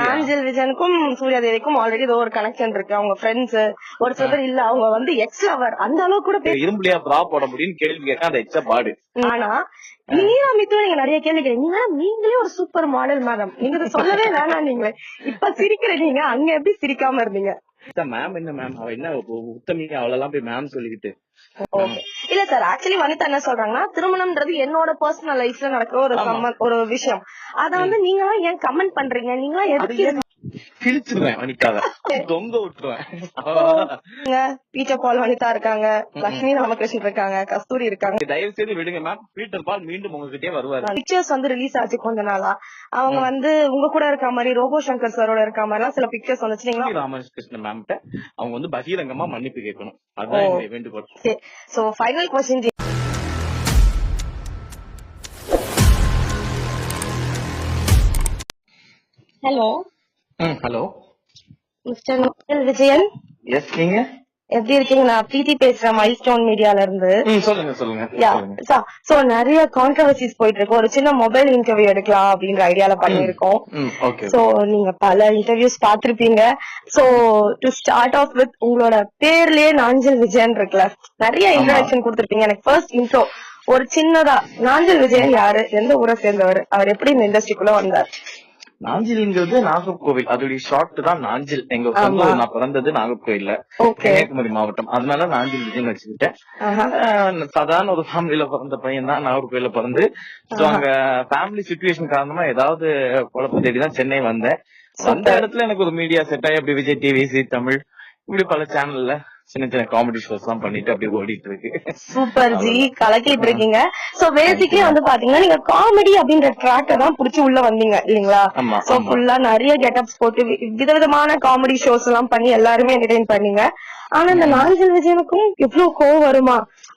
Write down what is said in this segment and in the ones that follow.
நாஞ்சல் விஜயனுக்கும் Surya தேவிக்கும் already ஏதோ ஒரு connection இருக்கு. அவங்க ஃப்ரெண்ட்ஸ் ஒரு சில பேர் இல்ல அவங்க வந்து எக்ஸ் லவர் அந்த அளவுக்கு கூட இரும்புலியா பிரா போட முடியும்னு கேள்வி கேட்க அந்த எச்ச பாடு. ஆனா மீரா மித்து நீங்க நிறைய கேள்வி கேட்டீங்க. நீங்களே ஒரு சூப்பர் மாடல் மேடம் நீங்க சொல்லவே வேணாம் நீங்களே இப்ப சிரிக்கிற நீங்க அங்க எப்படி சிரிக்காம இருந்தீங்க? மேம் என்ன மேம் அவ என்ன உ- உத்தமி அவளெல்லாம் போய் மேம் சொல்லிக்கிட்டு. இல்ல சார் ஆக்சுவலி வனிதா என்ன சொல்றாங்கன்னா திருமணம்ன்றது என்னோட பர்சனல் லைஃப்ல நடக்கிற ஒரு ஒரு விஷயம். அத வந்து நீங்க ஏன் கமெண்ட் பண்றீங்க? நீங்க எதுக்கு கிழிச்சிருவேன் வனிக்காத தொங்க விட்டுருவேன். பீட்டர் பால் வனிதா இருக்காங்க. லட்சுமி ராமகிருஷ்ணன் இருக்காங்க. கஸ்தூரி இருக்காங்க. தயவு செய்து விடுங்க மேம் பீட்டர் பால் மீண்டும் உங்ககிட்டயே வருவாரு. பிக்சர்ஸ் வந்து ரிலீஸ் ஆச்சு கொஞ்ச நாளா. அவங்க வந்து உங்க கூட இருக்க மாதிரி ரோபோ சங்கர் சாரோட இருக்க மாதிரி எல்லாம் சில பிக்சர்ஸ் வந்துச்சு நீங்களா ராமகிருஷ்ணன் மேம்கிட்ட அவங்க வந்து பகிரங்கமா மன்னிப்பு கேட்கணும். என்னுடைய வேண்டுகோள். So final question hello hello. Mister Vijayan. Yes நீங்க? எப்படி இருக்கீங்க? நான் பிரீத்தி பேசுறேன் மைல் ஸ்டோன் மீடியால இருந்து சொல்லுங்க சொல்லுங்க. சோ நிறைய கான்ட்ரவர்சிஸ் போயிட்டு இருக்கு ஒரு சின்ன மொபைல் இன்டர்வியூ எடுக்கலாம் அப்படின்ற ஐடியால பண்ணிருக்கோம் சோ நீங்க பல interviews பாத்திருப்பீங்க so to start off with உங்களோட பேர்லயே நாஞ்சல் விஜயன் இருக்குல்ல. நிறைய இன்ட்ரடக்ஷன் கொடுத்திருப்பீங்க. எனக்கு ஃபர்ஸ்ட் இன்ட்ரோ ஒரு சின்னதா நாஞ்சல் விஜயன் யாரு? எந்த ஊரை சேர்ந்தவர்? அவர் எப்படி இந்த இண்டஸ்ட்ரிக்குள்ள வந்தார்? நாஞ்சில்ங்கிறது நாகர்கோவில். அதோடைய ஷார்ட் தான் நாஞ்சில். எங்க சொந்த ஆமா. ஊர். நான் பிறந்தது நாகர்கோவில்ல. கன்னியாகுமரி மாவட்டம். அதனால நாஞ்சில் விஜயன் வச்சுக்கிட்டேன் சாதாரண ஒரு ஃபேமிலில பிறந்த பையன் தான் நாகர்கோவில பிறந்து. சோ அங்க ஃபேமிலி சுச்சுவேஷன் காரணமா ஏதாவது குழப்பம் தேடி தான் சென்னை வந்தேன். அந்த இடத்துல எனக்கு ஒரு மீடியா செட் ஆகி அப்படி விஜய் டிவி சி தமிழ் இப்படி பல சேனல்ல சின்ன சின்ன காமெடி ஷோஸ் எல்லாம் பண்ணிட்டு அப்படியே ஓடிட்டு இருக்கு. சூப்பர் ஜி கலக்கிட்டு இருக்கீங்க. சோ பேசிக்கலி வந்து பாத்தீங்கன்னா நீங்க காமெடி அப்படின்ற ட்ராக்க தான் புடிச்சு உள்ள வந்தீங்க இல்லீங்களா? சோ ஃபுல்லா நிறைய கெட்டப்ஸ் போட்டு விதவிதமான காமெடி ஷோஸ் எல்லாம் பண்ணி எல்லாருமே என்டர்டைன் பண்ணீங்க. ஆனா இந்த நாஞ்சல் விஜயனுக்கும் இவ்வளவு கோவம் வருமா?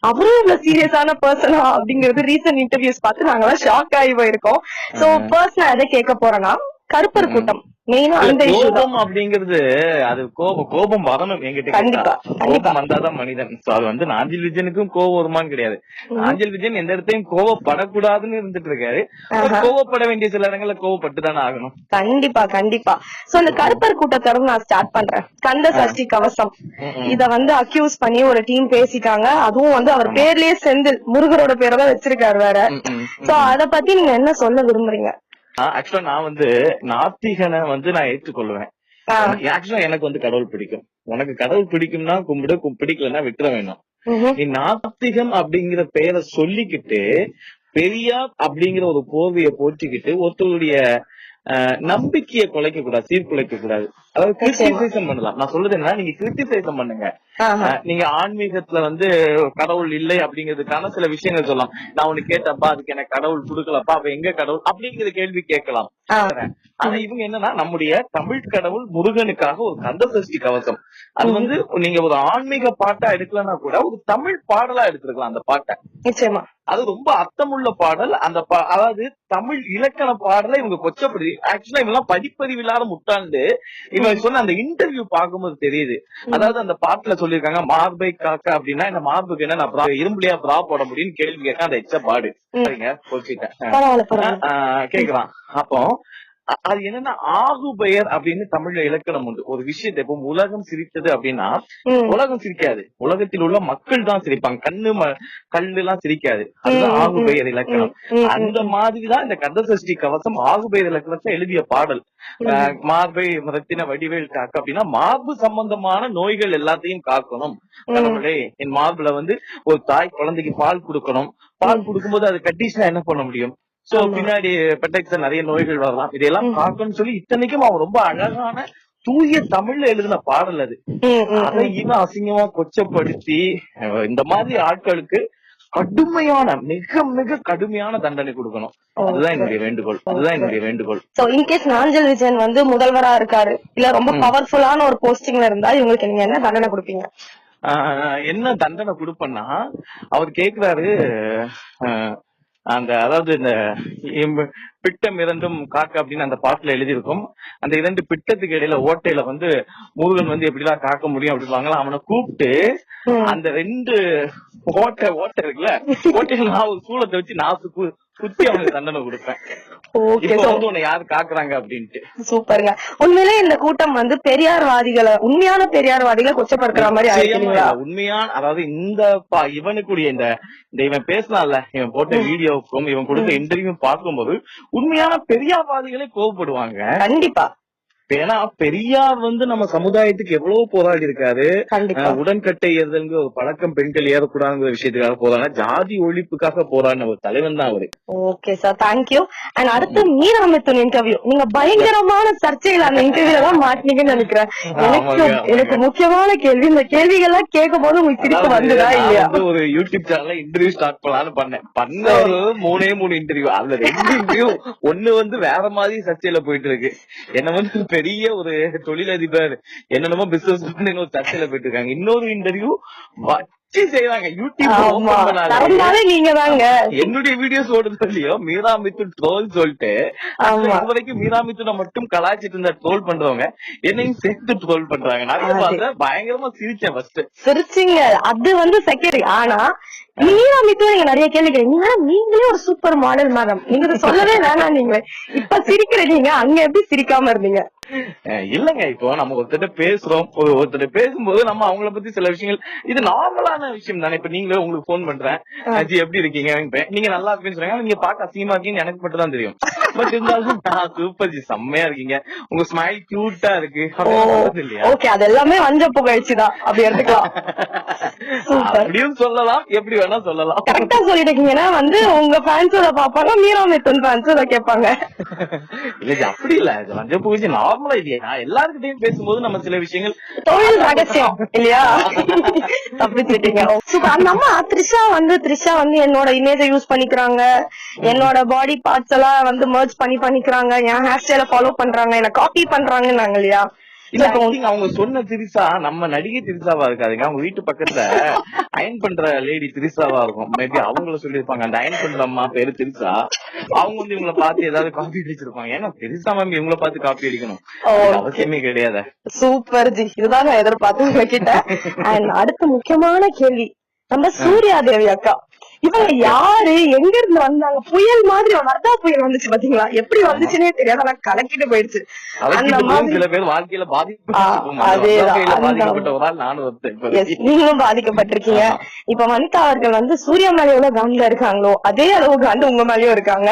அவரும் இவ்வளவு சீரியஸான பர்சனா அப்படிங்கறது ரீசன்ட் இன்டர்வியூஸ் பார்த்து நாங்கெல்லாம் ஷாக் ஆகி போயிருக்கோம். சோ பர்சனா எதை கேட்க போறேன்னா கருப்பர் கூட்டம் மெயினா அந்த கோபம் அப்படிங்கிறது அது கோபம் கோபம் வரணும் என்கிட்ட கண்டிப்பா. கோபம் வந்தாதான் மனிதன். அது வந்து நாஞ்சில் விஜயனுக்கும் கோபம் வருமான்னு கிடையாது. நாஞ்சில் விஜயன் எந்த இடத்தையும் கோவப்படக்கூடாதுன்னு இருந்துட்டு இருக்காரு கோவப்பட வேண்டிய சில இடங்கள்ல கோவப்பட்டு தானே ஆகணும். கண்டிப்பா கண்டிப்பா. சோ இந்த கருப்பர் கூட்டத்தை இருந்து நான் ஸ்டார்ட் பண்றேன். கந்த சஷ்டி கவசம். இத வந்து அக்யூஸ் பண்ணி ஒரு டீம் பேசிட்டாங்க. அதுவும் வந்து அவர் பேர்லயே செந்தில் முருகரோட பேரை தான் வச்சிருக்காரு வேற. சோ அத பத்தி நீங்க என்ன சொல்ல விரும்புறீங்க? ஆக்சுவலா நான் வந்து நாத்திகனை வந்து நான் ஏற்றுக்கொள்வேன். ஆக்சுவலா எனக்கு வந்து கடவுள் பிடிக்கும். உனக்கு கடவுள் பிடிக்கும்னா கும்பிடு பிடிக்கலன்னா விட்டுற வேணும். நீ நாத்திகம் அப்படிங்கிற பெயரை சொல்லிக்கிட்டு பெரியார் அப்படிங்கிற ஒரு போர்வையை போற்றிக்கிட்டு ஒருத்தருடைய நம்பிக்கையை குலைக்க கூடாது சீர்குலைக்க கூடாது அதாவது கிரிட்டிசைசம் பண்ணலாம். நான் சொல்றது என்ன நீங்க கிரிட்டிசைசம் பண்ணுங்க. நீங்க ஆன்மீகத்துல வந்து கடவுள் இல்லை அப்படிங்கிறதுக்கான சில விஷயங்கள் சொல்லலாம். நான் உனக்கு கேட்டப்பா அதுக்கு எனக்கு கடவுள் கொடுக்கலப்பா அப்ப எங்க கடவுள் அப்படிங்கிற கேள்வி கேட்கலாம். ஆனா இவங்க என்னன்னா நம்முடைய தமிழ் கடவுள் முருகனுக்காக ஒரு கந்த சஷ்டி கவசம். அது வந்து நீங்க ஒரு ஆன்மீக பாட்டா எடுக்கலன்னா கூட ஒரு தமிழ் பாடலா எடுத்திருக்கலாம் அந்த பாட்டை. நிச்சயமா. அது ரொம்ப அர்த்தமுள்ள பாடல். அந்த அதாவது தமிழ் இலக்கண பாடலை இவங்க கொச்சப்படுது ஆக்சுவலா இவங்க படிப்பறிவு இல்லாத முட்டாண்டு இவங்க சொன்ன அந்த இன்டர்வியூ பார்க்கும்போது தெரியுது. அதாவது அந்த பாட்டுல சொல்லியிருக்காங்க மார்பை காக்க அப்படின்னா இந்த மார்புக்கு என்ன நான் இரும்புலியா பிரா போட முடியும்னு கேள்வி கேட்க அந்த எச்ச பாடு சரிங்க கேக்குறான். அப்போ அது என்னன்னா ஆகுபெயர் அப்படின்னு தமிழ்ல இலக்கணம் உண்டு. ஒரு விஷயத்தை இப்போ உலகம் சிரித்தது அப்படின்னா உலகம் சிரிக்காது. உலகத்தில் உள்ள மக்கள் தான் சிரிப்பாங்க. கண்ணு கல்லு எல்லாம் சிரிக்காது. அதுதான் ஆகுபெயர் இலக்கணம். அந்த மாதிரிதான் இந்த கந்த சஷ்டி கவசம் ஆகுபெயர் இலக்கணத்தை எழுதிய பாடல். ஆஹ் மார்பை ரத்தின வடிவேல் காக்க அப்படின்னா மார்பு சம்பந்தமான நோய்கள் எல்லாத்தையும் காக்கணும். என் மார்புல வந்து ஒரு தாய் குழந்தைக்கு பால் கொடுக்கணும். பால் கொடுக்கும்போது அது கட்டிச்சுனா என்ன பண்ண முடியும்? சோ பின்னாடி பெட்டெக்ஸ் நிறைய நோய்கள் வரலாம். இதெல்லாம் காக்கணும்னு சொல்லி இத்தனைக்கும் அவன் ரொம்ப அழகான தூய தமிழ்ல எழுதின பாடல் அது. அதை இன்னும் அசிங்கமா கொச்சப்படுத்தி இந்த மாதிரி ஆட்களுக்கு கடுமையான மிக மிக கடுமையான தண்டனை கொடுக்கணும். அதுதான் என்னுடைய வேண்டுகோள். அதுதான் என்னுடைய வேண்டுகோள். சோ இன்கேஸ் நாஞ்சல் விஜயன் வந்து முதல்வரா இருக்காரு இல்ல ரொம்ப பவர்ஃபுல்லான ஒரு போஸ்டிங்ல இருந்தா இவங்களுக்கு நீங்க என்ன தண்டனை கொடுப்பீங்க? என்ன தண்டனை கொடுப்பேன்னா அவர் கேக்குறாரு அந்த அதாவது இந்த பிட்டம் இரண்டும் காக்க அப்படின்னு அந்த பாட்டுல எழுதியிருக்கும். அந்த இரண்டு பிட்டத்துக்கு இடையில ஓட்டையில வந்து முருகன் வந்து எப்படிலாம் காக்க முடியும் அப்படிவாங்களா அவனை கூப்பிட்டு. அந்த ரெண்டு ஓட்டை ஓட்டை இருக்குல்ல ஓட்டையில நான் சூளத்தை வச்சு நான் குத்தி அவனுக்கு தண்டனை கொடுப்பேன். சூப்பருங்க. உண்மையிலே இந்த கூட்டம் வந்து பெரியார்வாதிகளை உண்மையான பெரியார்வாதிகளை கொச்சப்படுத்துற மாதிரி. உண்மையான அதாவது இந்த இவனுக்குரிய இந்த இந்த இவன் பேசினான்ல இவன் போட்ட வீடியோக்கும் இவன் கொடுத்த இன்டர்வியூ பார்க்கும்போது உண்மையான பெரியாவாதிகளே கோவப்படுவாங்க. கண்டிப்பா. ஏன்னா பெரியார் வந்து நம்ம சமுதாயத்துக்கு எவ்வளவு போராடி இருக்காரு. உடன்கட்டை ஏறுதல்ங்கிற ஒரு பழக்கம் பெண்கள் ஏறக்கூடாதுங்கிற விஷயத்துக்காக போராடினா ஜாதி ஒழிப்புக்காக போராடின ஒரு தலைவன் தான் அவரு. ஓகே சார் தேங்க்யூ அண்ட் அடுத்து மீரா மித்துன் இன்டர்வியூ நீங்க பயங்கரமான சர்ச்சையில அந்த இன்டர்வியூல தான் மாட்டீங்கன்னு நினைக்கிறேன். எனக்கு எனக்கு முக்கியமான கேள்வி இந்த கேள்விகள்லாம் கேட்கும் போது உங்களுக்கு வந்ததா நான் இல்லையா? ஒரு யூடியூப் சேனல்ல இன்டர்வியூ ஸ்டார்ட் பண்ணலாம்னு பண்ணேன். பண்ண ஒரு மூணே மூணு இன்டர்வியூ அதுல ரெண்டு இன்டர்வியூ ஒண்ணு வந்து வேற மாதிரி சர்ச்சையில போயிட்டு இருக்கு. என்ன வந்து பெரிய ஒரு தொழிலதிபர் என்னென்னமோ பிசினஸ் ஒரு சர்ச்சையில போயிட்டு இருக்காங்க இன்னொரு இன்டர்வியூ வச்சு செய்யறாங்க யூடியூப் நீங்க தாங்க. என்னுடைய வீடியோஸ் ஓடுது இல்லையோ மீரா மித்துன் ட்ரோல் சொல்லிட்டு வரைக்கும் மீரா மித்துனை மட்டும் கலாய்ச்சிட்டு இருந்த ட்ரோல் பண்றவங்க என்னையும் சேர்த்து ட்ரோல் பண்றாங்க. பார்த்தேன் பயங்கரமா சிரிச்சேன் ஃபர்ஸ்ட் சிரிச்சிங்க. அது வந்து செகண்டரி ஆனா மீரா மித்து நீங்க நிறைய கேள்வி கேட்டீங்க. நீங்களே ஒரு சூப்பர் மாடல் மேடம் நீங்க சொல்லவே வேணாம் நீங்க. இப்ப சிரிக்கிற நீங்க அங்க எப்படி சிரிக்காம இருந்தீங்க? இல்லங்க. இப்போ நம்ம ஒருத்தர் பேசுறோம். ஒரு ஒருத்தர் பேசும்போது நம்ம அவங்கள பத்தி சில விஷயங்கள் இது நார்மலான விஷயம் தானே. இப்ப நீங்களே உங்களுக்கு போன் பண்றேன். அஜி எப்படி இருக்கீங்க. நீங்க நல்லா இருக்கீங்கன்னு சொன்னாங்க நீங்க பார்க்க அசிங்கமா இருக்கீங்கன்னு எனக்கு மட்டும் தான் தெரியும். பட் இருந்தாலும் சூப்பர் ஜி செம்மையா இருக்கீங்க. உங்க ஸ்மைல் கியூட்டா இருக்கு. ஓகே அது எல்லாமே வஞ்ச புகழ்ச்சிதான் அப்படி எடுத்துக்கலாம். அப்படியும் சொல்லலாம். எப்படி வேணா சொல்லலாம். கரெக்டா சொல்லிட்டீங்கன்னா வந்து உங்க ஃபேன்ஸ் அதை பாப்பாங்க மீரா மித்துன் ஃபேன்ஸ் அதை கேட்பாங்க. இல்ல அப்படி இல்ல. இது வந்து பூஜை நார்மலா இல்லையா. எல்லாருக்கிட்டையும் பேசும்போது நம்ம சில விஷயங்கள் தொழில் ரகசியம் இல்லையா? தப்பிச்சிட்டீங்க. அந்த அம்மா த்ரிஷா வந்து த்ரிஷா வந்து என்னோட இமேஜை யூஸ் பண்ணிக்கிறாங்க. என்னோட பாடி பார்ட்ஸ் எல்லாம் வந்து மர்ஜ் பண்ணி பண்ணிக்கிறாங்க என் ஹேர் ஸ்டைல ஃபாலோ பண்றாங்க என்ன காப்பி பண்றாங்கன்னாங்க இல்லையா? இல்ல I think அவங்க சொன்ன திரிசா நம்ம நடிகை திரிசாவா இருக்காதுங்க. அவங்க வீட்டு பக்கத்துல அயன் பண்ற லேடி திரிசாவா இருக்கும். மேபி அவங்கள சொல்லிருப்பாங்க அந்த அயன் பண்ற அம்மா பேரு திரிசா. அவங்க வந்து இவங்கள பார்த்து ஏதாவது காப்பி அடிச்சிருப்பாங்க. ஏன்னா திரிசா மேம் இவங்கள பார்த்து காப்பி அடிக்கணும். அவசியமே கிடையாது. சூப்பர் ஜி இதுதான் நான் எதிர்பார்த்தேன் உங்ககிட்ட. அண்ட் அடுத்த முக்கியமான கேள்வி. நம்ம சூர்யா தேவி அக்கா. இவங்க யாரு? எங்க இருந்து வந்தாங்க? புயல் மாதிரி வர்தா புயல் வந்துச்சு பாத்தீங்களா? எப்படி வந்துச்சுன்னே தெரியாது. ஆனா கலக்கிட்டு போயிடுச்சு. அந்த மாதிரி சில பேர் வாழ்க்கையில நீங்களும் பாதிக்கப்பட்டிருக்கீங்க. இப்ப வனிதா அவர்கள் வந்து சூர்யா மேல எவ்வளவு இருக்காங்களோ அதே அளவு காண்டு உங்க மேலயும் இருக்காங்க.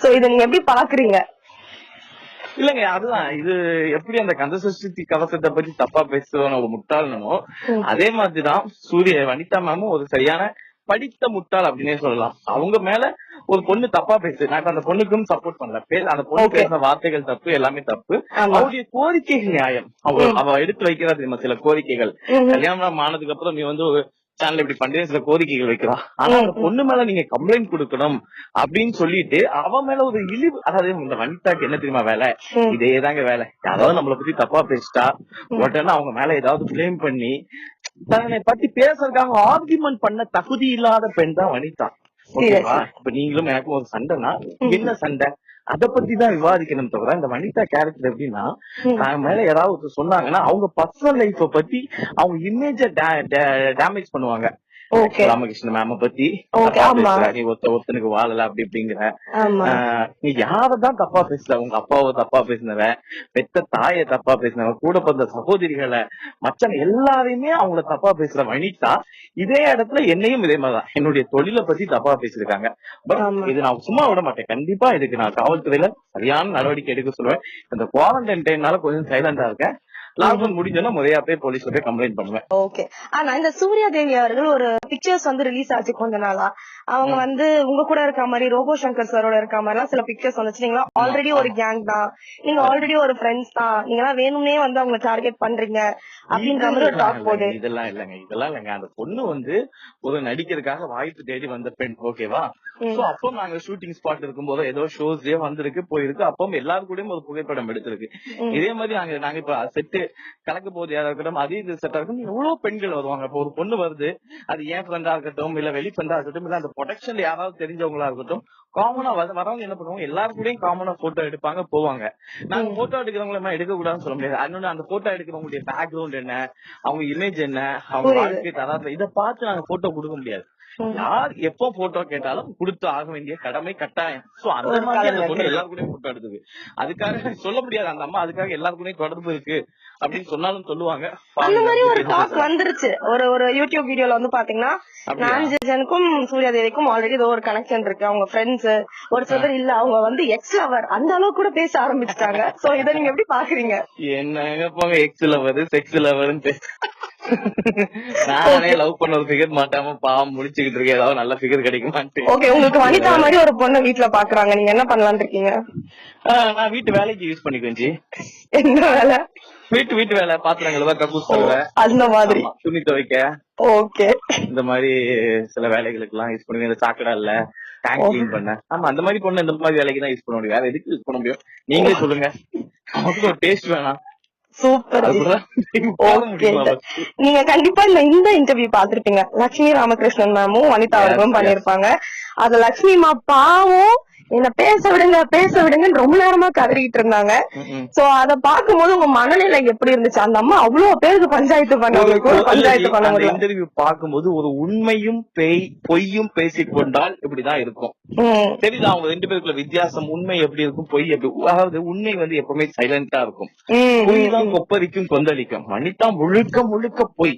சோ இத நீங்க எப்படி பாக்குறீங்க இல்லங்க அதுதான். இது எப்படி அந்த கந்தசஷ்டி கவசத்தை பத்தி தப்பா பேசுறவன ஒரு முட்டாளனோ அதே மாதிரிதான் சூரிய வனிதா மேமும் ஒரு சரியான படித்த முட்டாள் அப்படின்னே சொல்லலாம். அவங்க மேல ஒரு பொண்ணு தப்பா பேசு. நான் அந்த பொண்ணுக்கும் சப்போர்ட் பண்ணல. பே- அந்த பொண்ணு. பேசுற வார்த்தைகள் தப்பு எல்லாமே தப்பு. அவருடைய கோரிக்கைகள் நியாயம். அவ அவ எடுத்து வைக்கிறா தெரியுமா சில கோரிக்கைகள். கல்யாணம் ஆனதுக்கு அப்புறம் நீ வந்து சேனல் இப்படி பண்றேன் சில கோரிக்கைகள் வைக்கிறா. ஆனா அந்த பொண்ணு மேல நீங்க கம்ப்ளைண்ட் கொடுக்கணும் அப்படின்னு சொல்லிட்டு அவ மேல ஒரு இழிவு. அதாவது இந்த வனிதாக்கு என்ன தெரியுமா வேலை. இதேதாங்க வேலை. யாராவது நம்மள பத்தி தப்பா பேசிட்டா உடனே அவங்க மேல ஏதாவது கிளைம் பண்ணி தன்னை பத்தி பேசுறதுக்காக ஆர்குமெண்ட் பண்ண தகுதி இல்லாத பெண் தான் வனிதா. ஓகேவா? இப்ப நீங்களும் எனக்கும் ஒரு சண்டைனா என்ன சண்டை? அத பத்தி தான் விவாதிக்கணும் தவிர இந்த வனிதா கேரக்டர் எப்படின்னா மேல ஏதாவது சொன்னாங்கன்னா அவங்க பர்சனல் லைஃப பத்தி அவங்க இமேஜ டேமேஜ் பண்ணுவாங்க. ராமகிருஷ்ண மேம பத்தி நீ ஒருத்த ஒருத்தனுக்கு வாழல அப்படி அப்படிங்கிற நீ யாரதான் தப்பா பேசுற? உங்க அப்பாவை தப்பா பேசினவ பெத்த தாயை தப்பா பேசினவ கூட பிறந்த சகோதரிகளை மச்சன் எல்லாரையுமே அவங்கள தப்பா பேசுற வனிதா இதே இடத்துல என்னையும் இதே மாதிரிதான். என்னுடைய தொழிலை பத்தி தப்பா பேசியிருக்காங்க. பட். இது நான் சும்மா விட மாட்டேன். கண்டிப்பா இதுக்கு நான் காவல்துறையில சரியான நடவடிக்கை எடுக்க சொல்லுவேன். இந்த குவாரண்டைன் டைம்னால கொஞ்சம் சைலண்டா இருக்கேன். லாக்டவுன் முடிஞ்சோன்னா முறையா போய் போலீஸ்ல போய் கம்ப்ளைண்ட் பண்ணுவேன். ஓகே ஆனா இந்த சூர்யா தேவி அவர்கள் ஒரு பிக்சர்ஸ் வந்து ரிலீஸ் ஆச்சு கொஞ்ச நாளா. அவங்க வந்து உங்க கூட இருக்க மாதிரி ரோபோ சங்கர் சாரோட இருக்க மாதிரி எல்லாம் சில பிக்சர்ஸ் வந்துச்சு. நீங்க ஆல்ரெடி ஒரு கேங் தான். நீங்க ஆல்ரெடி ஒரு ஃப்ரெண்ட்ஸ் தான். நீங்க எல்லாம் வேணும்னே வந்து அவங்க டார்கெட் பண்றீங்க. அப்படின்ற மாதிரி ஒரு டாக் போகுது இதெல்லாம் இல்லங்க இதெல்லாம் இல்லங்க அந்த பொண்ணு வந்து ஒரு நடிக்கிறதுக்காக வாய்ப்பு தேடி வந்த பெண் ஓகேவா. சோ அப்போ நாங்க ஷூட்டிங் ஸ்பாட் இருக்கும்போது ஏதோ ஷோஸ்லயே வந்திருக்கு போயிருக்கு. அப்போ எல்லாரும் கூடயும் ஒரு புகைப்படம் எடுத்திருக்கு. இதே மாதிரி நாங்க நாங்க இப்ப செட்டு கலக்க போது யாரா இருக்கட்டும் அதே இது செட்டா இருக்கும் எவ்வளவு பெண்கள் வருவாங்க. இப்ப ஒரு பொண்ணு வருது அது பையன் ஃப்ரெண்டா இருக்கட்டும் இல்ல வெளி ஃப்ரெண்டா இருக்கட்டும் இல்ல அந்த ப்ரொடெக்ஷன்ல யாராவது தெரிஞ்சவங்களா இருக்கட்டும் காமனா வரவங்க என்ன பண்ணுவாங்க எல்லாரும் கூடயும் காமனா போட்டோ எடுப்பாங்க போவாங்க நாங்க போட்டோ எடுக்கிறவங்கள எல்லாம் எடுக்க கூடாதுன்னு சொல்ல முடியாது இன்னொன்னு அந்த போட்டோ எடுக்கிறவங்களுடைய பேக்ரவுண்ட் என்ன அவங்க இமேஜ் என்ன அவங்க. வாழ்க்கை தராத இதை பார்த்து நாங்க போட்டோ கொடுக்க முடியாது. யார் எப்போ போட்டோ கேட்டாலும் கொடுத்து ஆக வேண்டிய கடமை கட்டாயம். சோ அந்த மாதிரி பொண்ணு. எல்லாரும் போட்டோ எடுத்தது. அதுக்காக சொல்ல முடியாது. அந்த அம்மா அதுக்காக எல்லாரும் தொடர்பு இருக்கு அப்படின்னு சொன்னாலும் சொல்லுவாங்க. அந்த மாதிரி ஒரு டாக் வந்துருச்சு. ஒரு ஒரு யூடியூப் வீடியோல வந்து பாத்தீங்கன்னா? நான்ஜனுக்கும் சூர்யா தேவிக்கும் ஆல்ரெடி ஏதோ ஒரு கனெக்ஷன் இருக்கு. அவங்க ஃப்ரெண்ட்ஸ் ஒரு சில பேர் இல்ல அவங்க வந்து எக்ஸ் லவர் அந்த அளவுக்கு கூட பேச ஆரம்பிச்சிட்டாங்க. சோ இத நீங்க எப்படி பாக்குறீங்க? என்னங்க போங்க எக்ஸ் லவர் செக்ஸ் லவர்னு நானே லவ் பண்ண ஒரு ஃபிகர் மாட்டாம பாவம் முடிச்சுக்கிட்டு இருக்கேன். ஏதாவது நல்ல ஃபிகர் கிடைக்குமான்ட்டு. ஓகே உங்களுக்கு வனிதா மாதிரி ஒரு பொண்ணை வீட்ல பாக்குறாங்க. நீங்க என்ன பண்ணலாம்னு இருக்கீங்க? நான் வீட்டு வேலைக்கு யூஸ் பண்ணிக்குவேன் ஜி. என்ன வேலை? வீட்டு வீட்டு வேலை பாத்திரம் கழுவ கக்கூஸ் கழுவ. அந்த மாதிரி. துணி துவைக்க. ஓகே இந்த மாதிரி சில வேலைகளுக்கு எல்லாம் யூஸ் பண்ணுவேன். இந்த சாக்கடை இல்ல டேங்க் கிளீன் பண்ண. ஆமா அந்த மாதிரி பொண்ணு இந்த மாதிரி வேலைக்கு தான் யூஸ் பண்ண முடியும். வேற எதுக்கு யூஸ் பண்ண முடியும்? நீங்களே சொல்லுங்க. நமக்கு ஒரு டேஸ்ட் வேணாம். சூப்பர் நீங்க கண்டிப்பா இந்த இந்த இன்டர்வியூ பாத்திருப்பீங்க லட்சுமி ராமகிருஷ்ணன் மேமும் வனிதா அவர்களும். பண்ணிருப்பாங்க அது லட்சுமி மா பாவம் என்ன பேச விடுங்க பேச விடுங்கன்னு ரொம்ப நேரமா கதறிட்டு இருந்தாங்க. சோ அத பாக்கும்போது உங்க மனநிலை எப்படி இருந்துச்சு? அந்த அம்மா அவ்வளவு பேருக்கு பஞ்சாயத்து ஒரு பஞ்சாயத்து பண்ண முடியல. இன்டர்வியூ பார்க்கும்போது ஒரு உண்மையும் பேய் பொய்யும் பேசிக் கொண்டால் இப்படிதான் இருக்கும். தெரியுதா? அவங்க ரெண்டு பேருக்குள்ள வித்தியாசம் உண்மை எப்படி இருக்கும் பொய் எப்படி அதாவது உண்மை வந்து எப்பவுமே சைலண்டா இருக்கும். பொய் தான் கொப்பரிக்கும் கொந்தளிக்கும். வனிதா முழுக்க முழுக்க பொய்.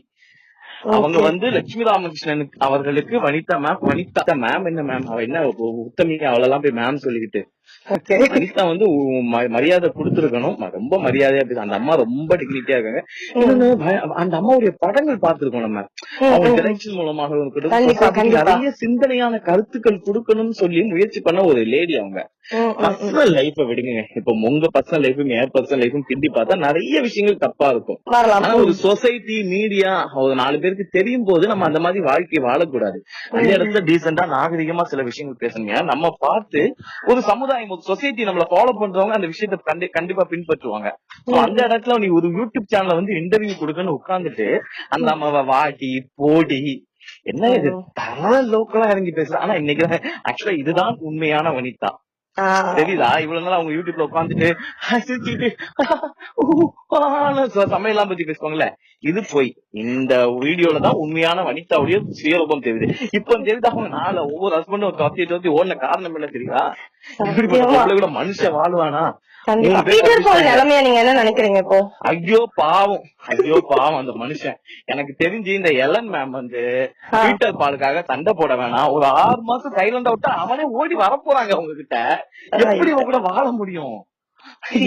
அவங்க. வந்து லட்சுமி ராமகிருஷ்ணனுக்கு அவர்களுக்கு வனிதா மேம் வனிதா மேம் என்ன மேம் அவ என்ன உத்தமி அவளெல்லாம் போய் மேம் சொல்லிக்கிட்டு வனிதா வந்து மரியாதை கொடுத்துருக்கணும். ரொம்ப மரியாதையா அந்த அம்மா ரொம்ப டிக்னிட்டியா இருக்காங்க. அந்த அம்மாவுடைய படங்கள் பார்த்திருக்கோம் நம்ம. அவங்க டைரக்ஷன் மூலமாக இருக்கட்டும். நிறைய சிந்தனையான கருத்துக்கள் கொடுக்கணும்னு சொல்லி முயற்சி பண்ண ஒரு லேடி அவங்க. பர்சனல் லைஃப விடுங்க இப்ப உங்க பர்சனல் லைஃபும் என் பர்சனல் லைஃபும் கிண்டி பார்த்தா நிறைய விஷயங்கள் தப்பா இருக்கும். ஆனா ஒரு சொசைட்டி மீடியா ஒரு நாலு பேருக்கு தெரியும் போது நம்ம அந்த மாதிரி வாழ்க்கை வாழக்கூடாது. அந்த இடத்துல டீசெண்டா நாகரிகமா சில விஷயங்கள் பேசணுங்க. நம்ம பார்த்து ஒரு சமுதாயம் ஒரு சொசைட்டி நம்மள ஃபாலோ பண்றவங்க அந்த விஷயத்த கண்டி- கண்டிப்பா பின்பற்றுவாங்க. அந்த இடத்துல நீ ஒரு யூடியூப் சேனல்ல வந்து இன்டர்வியூ கொடுக்கன்னு உட்கார்ந்துட்டு அந்த அம்மாவை வாடி போடி என்ன இது? தர லோக்கலா இறங்கி பேசுற. ஆனா இன்னைக்கு ஆக்சுவலா இதுதான் உண்மையான வனிதா. தெரியுதா? இவ்வளவு நாள் அவங்க யூடியூப்ல உட்காந்துட்டு சமையலாம் பத்தி பேசுவாங்கல்ல. இது போய் இந்த வீடியோல தான் உண்மையான வனிதாவுடைய சுயரூபம் தெரியுது. இப்ப தெரியுதா? அவங்க நாள ஒவ்வொரு ஹஸ்பண்டும் தொத்தி தொத்தி ஓடின காரணம் என்ன தெரியுதா? இப்படிப்பட்ட மனுஷன் வாழ்வானா. நிலைமைய நீங்க என்ன நினைக்கிறீங்க இப்போ? ஐயோ பாவம். ஐயோ பாவம் அந்த மனுஷன். எனக்கு தெரிஞ்சு இந்த எலன் மேம் வந்து. பீட்டர் பாலுக்காக சண்டை போட வேணாம். ஒரு ஆறு மாசம் சைலண்டா விட்டா அவனே ஓடி வரப்போறாங்க அவங்க கிட்ட எப்படி இவங்க கூட வாழ முடியும்?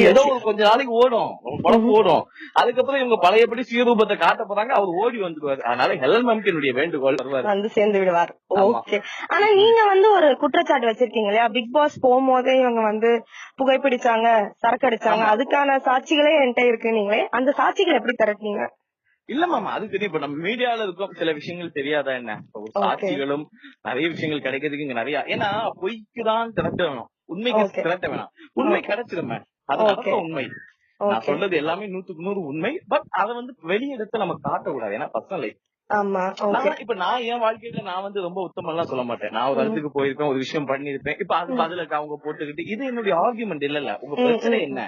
ஏதோ ஒரு கொஞ்ச நாளைக்கு ஓடும். படம் ஓடும். அதுக்கப்புறம் இவங்க பழையபடி சுயரூபத்தை காட்ட போறாங்க அவர் ஓடி வந்துருவாரு அதனால ஹெலன் மேம்க்கு என்னுடைய வேண்டுகோள் வருவாரு. வந்து சேர்ந்து விடுவார். ஓகே. ஆனா நீங்க வந்து ஒரு குற்றச்சாட்டு வச்சிருக்கீங்க இல்லையா? பிக் பாஸ் போகும்போதே இவங்க வந்து புகைப்பிடிச்சாங்க சரக்கு அடிச்சாங்க. அதுக்கான சாட்சிகளே என்கிட்ட இருக்கு நீங்களே அந்த சாட்சிகளை எப்படி திரட்டினீங்க? இல்ல மாமா அது தெரியும். இப்ப நம்ம மீடியால இருக்கும் சில விஷயங்கள் தெரியாதா என்ன. சாட்சிகளும் நிறைய விஷயங்கள் கிடைக்கிறதுக்கு இங்க நிறைய ஏன்னா பொய்க்கு தான் திரட்ட வேணும் உண்மைக்கு. திரட்ட வேணாம். உண்மை கிடைச்சிருமே. அது உண்மை. நான் சொல்றது எல்லாமே நூத்துக்கு நூறு உண்மை. பட் அத வந்து வெளியெடுத்து நம்ம காட்டக்கூடாது. ஏன்னா பர்சனல் லைஃப் இப்ப நான் என் வாழ்க்கையில நான் வந்து ரொம்ப உத்தமம் எல்லாம் சொல்ல மாட்டேன். நான் ஒரு இடத்துக்கு போயிருப்பேன் ஒரு விஷயம் பண்ணிருப்பேன் இப்ப அது பதில அவங்க போட்டுக்கிட்டு இது என்னுடைய ஆர்குமெண்ட் இல்ல உங்க ம், பிரச்சனை. என்ன?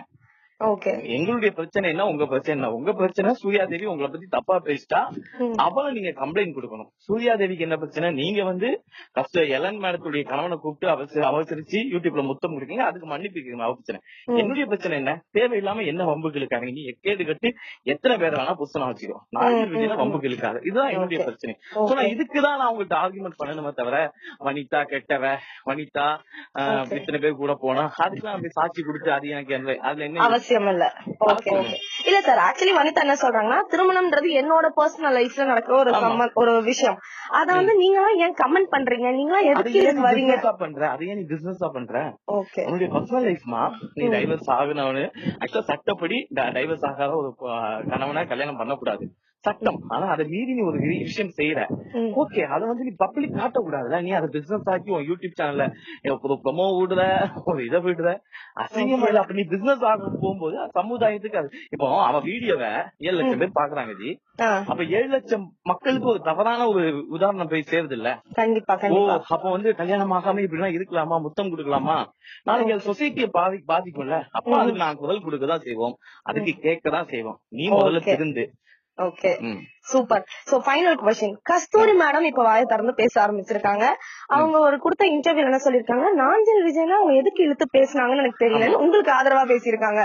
எங்களுடைய பிரச்சனை என்ன உங்க பிரச்சனை என்ன உங்க பிரச்சனை சூர்யா தேவி உங்களை பத்தி தப்பா பேசிட்டா. அவளை நீங்க கம்ப்ளைண்ட் கொடுக்கணும் சூர்யா தேவிக்கு என்ன பிரச்சனை நீங்க வந்து கஷ்ட எலன் மேடத்துடைய கணவனை கூப்பிட்டு அவசர அவசரிச்சு யூடியூப்ல முத்தம் கொடுக்கீங்க அதுக்கு மன்னிப்பு அவ பிரச்சனை. என்னுடைய பிரச்சனை என்ன தேவையில்லாம என்ன வம்புக்கு இழுக்காங்க நீ எக்கேடு கட்டி எத்தனை பேர் வேணா புஸ்தகம் வச்சுக்கோ நான். வம்புக்கு இழுக்காது இதுதான் என்னுடைய. பிரச்சனை சோ நான் இதுக்குதான் நான் உங்கள்ட்ட ஆர்குமெண்ட் பண்ணணுமே தவிர வனிதா கெட்டவ வனிதா. இத்தனை பேர் கூட போனா அதுக்கெல்லாம் அப்படி சாட்சி கொடுத்து அது எனக்கு அதுல என்ன? அவசியம் இல்ல ஓகே ஓகே இல்ல சார் ஆக்சுவலி வனிதா என்ன சொல்றாங்கன்னா திருமணம்ன்றது என்னோட பர்சனல் லைஃப்ல நடக்கிற ஒரு ஒரு விஷயம். அத வந்து நீங்க ஏன் கமெண்ட் பண்றீங்க? நீங்க எதுக்கு வரீங்க பண்ற? அதை ஏன் நீ பிசினஸ் பண்ற? ஓகே உன்னுடைய பர்சனல் லைஃப்மா நீ. டைவர்ஸ் ஆகுனவனு. ஆக்சுவலா சட்டப்படி டைவர்ஸ் ஆகாத ஒரு கணவனை கல்யாணம் பண்ணக்கூடாது. சட்டம். ஆனா அதை மீறி நீ ஒரு விஷயம் செய்யற. ஓகே அத வந்து நீ பப்ளிக் காட்டக்கூடாதுல நீ அதை பிசினஸ் ஆக்கி உன் யூடியூப் சேனல்ல ஒரு ப்ரொமோ விடுற ஒரு இதை விடுற அசிங்கமா இல்ல அப்ப நீ பிசினஸ் ஆக போகும்போது சமுதாயத்துக்கு அது. இப்போ அவன் வீடியோவை ஏழு லட்சம் பேர் பாக்குறாங்க ஜி அப்ப ஏழு லட்சம் மக்களுக்கு ஒரு தவறான ஒரு உதாரணம் போய் சேருது இல்ல? கண்டிப்பா ஓ அப்ப வந்து கல்யாணம் ஆகாம இப்படிலாம் இருக்கலாமா? முத்தம் கொடுக்கலாமா? நாளைக்கு அது சொசைட்டியை பாதி பாதிக்கும்ல? அப்ப அதுக்கு நான் குரல் கொடுக்கதான் செய்வோம். அதுக்கு கேட்கதான் செய்வோம். நீ முதல்ல. திருந்து. ஓகே ம். Super so final question Kasthuri madam இப்ப வாயை திறந்து பேச ஆரம்பிச்சிருக்காங்க. அவங்க ஒரு கொடுத்த இன்டர்வியூ என்ன சொல்லிருக்காங்க நாஞ்சல் விஜயனா அவங்க எதுக்கு இழுத்து பேசுனாங்கன்னு எனக்கு தெரியல உங்களுக்கு ஆதரவா பேசியிருக்காங்க.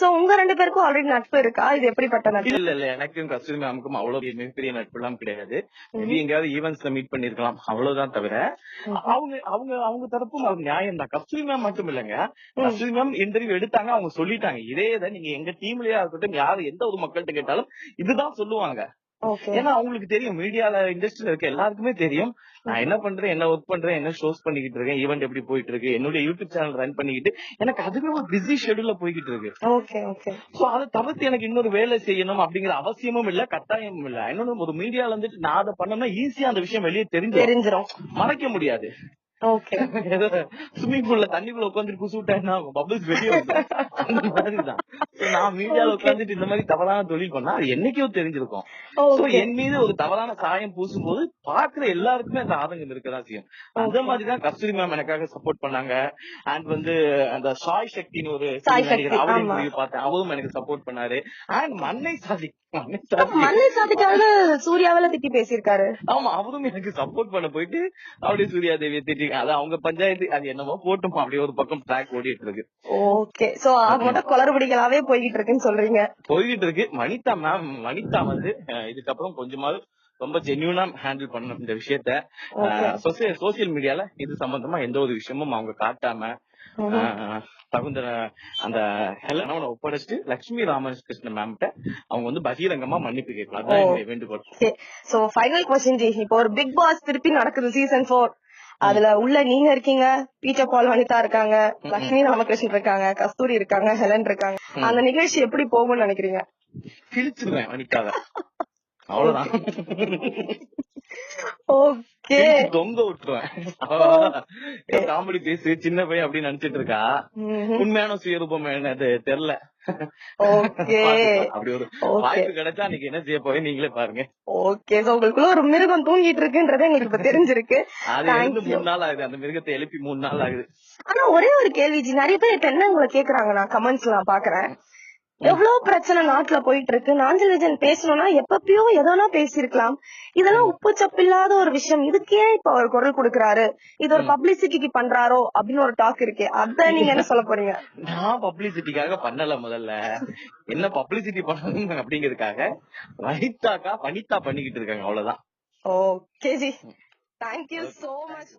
சோ உங்க ரெண்டு பேருக்கும் ஆல்ரெடி நட்பு இருக்கா? இது எப்படிப்பட்ட நட்பு? இல்ல இல்ல. எனக்கும் கஸ்தூரி மேமுக்கும் அவ்வளவு மிகப்பெரிய நட்பு எல்லாம் கிடையாது மேபி எங்கேயாவது ஈவென்ட்ஸ்ல மீட் பண்ணிருக்கலாம் அவ்வளவுதான் தவிர அவங்க அவங்க அவங்க தரப்பும் அது நியாயம் தான். கஸ்தூரி மேம் மட்டும் இல்லைங்க. கஸ்தூரி மேம் இன்டர்வியூ எடுத்தாங்க அவங்க சொல்லிட்டாங்க. இதே இதை நீங்க எங்க டீம்லயே இருக்கட்டும் யாரு எந்த ஒரு மக்கள்கிட்ட கேட்டாலும் இதுதான் சொல்லுவாங்க. ஏன்னா அவங்களுக்கு தெரியும். மீடியால இண்டஸ்ட்ரியில இருக்க எல்லாருக்குமே தெரியும். நான் என்ன பண்றேன் என்ன ஒர்க் பண்றேன் என்ன ஷோஸ் பண்ணிக்கிட்டு இருக்கேன் ஈவெண்ட் எப்படி போயிட்டு இருக்கு என்னுடைய யூடியூப் சேனல் ரன் பண்ணிக்கிட்டு எனக்கு அதுவே ஒரு பிஸி ஷெடியூல்ல போய்கிட்டு இருக்கு. சோ அதை தவிர்த்து எனக்கு இன்னொரு வேலை செய்யணும் அப்படிங்கிற அவசியமும் இல்ல கட்டாயமும் இல்ல. இன்னொன்னு ஒரு மீடியால வந்துட்டு நான் அதை பண்ணணும்னா ஈஸியா அந்த விஷயம் வெளியே தெரிஞ்சு மறைக்க முடியாது. ஓகே ஏதோ ஸ்விம்மிங் பூல்ல தண்ணிக்குள்ள உட்காந்துட்டு குசு விட்டா பபிள்ஸ் வெளியே. அந்த மாதிரிதான். நான் மீடியால உட்காந்துட்டு இந்த மாதிரி தவறான தொழில் பண்ணா அது என்னைக்கோ தெரிஞ்சிருக்கும். என் மீது ஒரு தவறான சாயம் பூசும்போது பாக்குற எல்லாருக்குமே அந்த ஆதங்கம் இருக்கதான் செய்யும். அந்த மாதிரிதான் கஸ்தூரி மேம் எனக்காக சப்போர்ட் பண்ணாங்க. அண்ட் வந்து அந்த சாய் சக்தின்னு ஒரு அவரையும் பார்த்தேன். அவரும் எனக்கு சப்போர்ட் பண்ணாரு. அண்ட் மண்ணை சாதி மண்ணை சாதிக்காக சூர்யாவில திட்டி பேசியிருக்காரு. ஆமா அவரும் எனக்கு சப்போர்ட் பண்ண போயிட்டு அப்படியே சூர்யா தேவியை திட்டி அது அவங்க பஞ்சாயத்து அது என்னமோ போட்டுமா அப்படியே ஒரு பக்கம் ட்ராக் ஓடிட்டு இருக்கு ஓகே சோ அது மட்டும் குளறுபடிகளாவே போய்கிட்டு இருக்குன்னு சொல்றீங்க. போய்கிட்டு இருக்கு வனிதா மேம் வனிதா வந்து இதுக்கப்புறம் கொஞ்சமாவது ரொம்ப ஜென்யூனா ஹேண்டில் பண்ணணும் இந்த விஷயத்த. சோசியல் மீடியால இது சம்பந்தமா எந்த ஒரு விஷயமும் அவங்க காட்டாம தகுந்த அந்த ஹெலனோட ஒப்படைச்சிட்டு லட்சுமி ராமகிருஷ்ண மேம்கிட்ட அவங்க வந்து பகிரங்கமா மன்னிப்பு கேட்கலாம் வேண்டுகோள். சோ ஃபைனல் கொஸ்டின் இப்போ ஒரு பிக் பாஸ் திருப்பி நடக்குது சீசன் போர் அதுல உள்ள நீங்க இருக்கீங்க பீட்டர் பால் வனிதா இருக்காங்க லட்சுமி ராமகிருஷ்ணன் இருக்காங்க கஸ்தூரி இருக்காங்க ஹெலன் இருக்காங்க. அந்த நிகழ்ச்சி எப்படி போகும்னு நினைக்கிறீங்க? கிழிச்சிருவேன் வனிதாவை. அவ்வளவுதான். ஓகே. தொங்க விட்டுருவேன் காமெடி பேசு சின்ன பையன் அப்படின்னு நினைச்சிட்டு இருக்கா? உண்மையான சுயரூபம் என்னது? தெரியல. அப்படி ஒரு. வாய்ப்பு கிடைச்சா அன்னைக்கு என்ன செய்ய போய் நீங்களே பாருங்க. ஓகே. சோ உங்களுக்குள்ள ஒரு மிருகம் தூங்கிட்டு இருக்குன்றது எங்களுக்கு இப்ப தெரிஞ்சிருக்கு. அது. மூணு நாள் ஆகுது. அந்த மிருகத்தை எழுப்பி மூணு நாள் ஆகுது. ஆனா ஒரே ஒரு கேள்வி ஜி. நிறைய பேர் என்ன உங்களை கேக்குறாங்க? நான் கமெண்ட்ஸ் நான் பாக்குறேன். எவ்வளவு பிரச்சனை நாட்டுல போயிட்டு இருக்கு நாஞ்சல் விஜயன் பேசணும்னா எப்பப்பயோ எதனா பேசியிருக்கலாம். இதெல்லாம் உப்பு சப்பில்லாத ஒரு விஷயம். இதுக்கே இப்ப அவர் குரல் கொடுக்கறாரு. இது ஒரு பப்ளிசிட்டிக்கு பண்றாரோ அப்படின்னு ஒரு டாக் இருக்கே. அத நீங்க என்ன சொல்ல போறீங்க? நான் பப்ளிசிட்டிக்காக பண்ணல முதல்ல. என்ன பப்ளிசிட்டி பண்ணணும் அப்படிங்கறதுக்காக வனிதாக்கா வனிதா பண்ணிக்கிட்டு இருக்காங்க. அவ்வளவுதான். Okay ji thank you so much